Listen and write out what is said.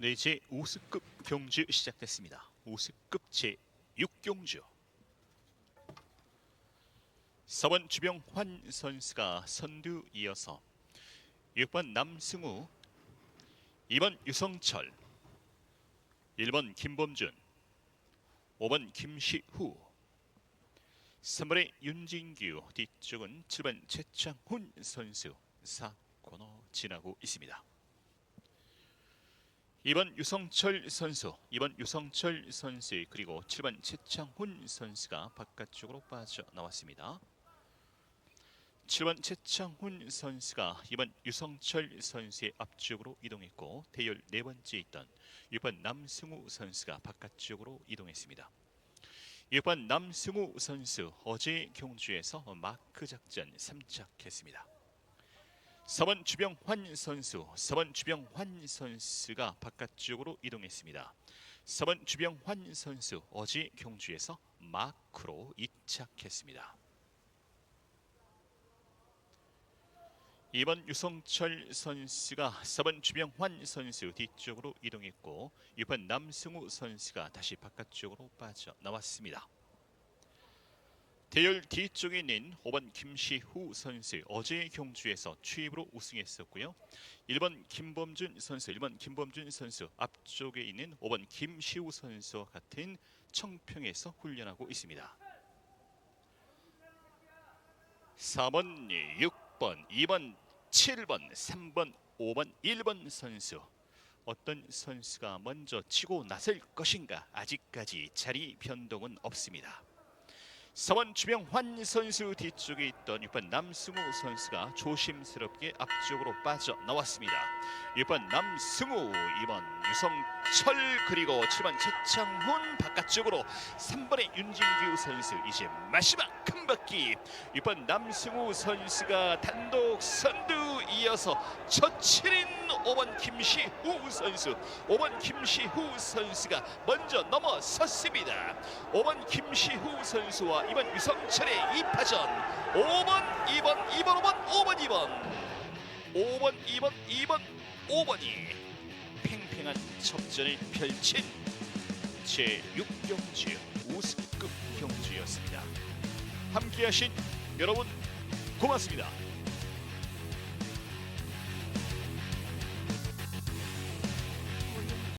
네, 제 5승급 경주 시작됐습니다. 5승급 제 6경주. 4번 주병환 선수가 선두 이어서 6번 남승우, 2번 유성철, 1번 김범준, 5번 김시후, 3번의 윤진규, 뒤쪽은 7번 최창훈 선수 4코너 지나고 있습니다. 2번 유성철 선수, 2번 유성철 선수 그리고 7번 최창훈 선수가 바깥쪽으로 빠져 나왔습니다. 7번 최창훈 선수가 2번 유성철 선수의 앞쪽으로 이동했고 대열 네 번째 있던 6번 남승우 선수가 바깥쪽으로 이동했습니다. 6번 남승우 선수 어제 경주에서 마크 작전 3착했습니다. 4번 주병환 선수, 4번 주병환 선수가 바깥쪽으로 이동했습니다. 4번 주병환 선수 어제 경주에서 마크로 이착했습니다. 2번 유성철 선수가 4번 주병환 선수 뒤쪽으로 이동했고 6번 남승우 선수가 다시 바깥쪽으로 빠져 나왔습니다. 대열 뒤쪽에 있는 5번 김시후 선수 어제 경주에서 추입으로 우승했었고요. 1번 김범준 선수, 1번 김범준 선수 앞쪽에 있는 5번 김시우 선수와 같은 청평에서 훈련하고 있습니다. 4번, 6번, 2번, 7번, 3번, 5번, 1번 선수 어떤 선수가 먼저 치고 나설 것인가 아직까지 자리 변동은 없습니다. 4번 주병환 선수 뒤쪽에 있던 6번 남승우 선수가 조심스럽게 앞쪽으로 빠져 나왔습니다. 6번 남승우, 2번 유성철 그리고 7번 최창훈 바깥쪽으로 3번의 윤진규 선수 이제 마지막 큰 바퀴. 6번 남승우 선수가 단독 선두 이어서 처칠인 5번 김시후 선수. 5번 김시후 선수가 먼저 넘어섰습니다. 5번 김시후 선수와 2번 유성철의 2파전. 5번 2번 2번 5번 5번 2번. 5번 2번 2번 5번이 팽팽한 접전을 펼친 제6경주 5승급 경주였습니다 함께하신 여러분 고맙습니다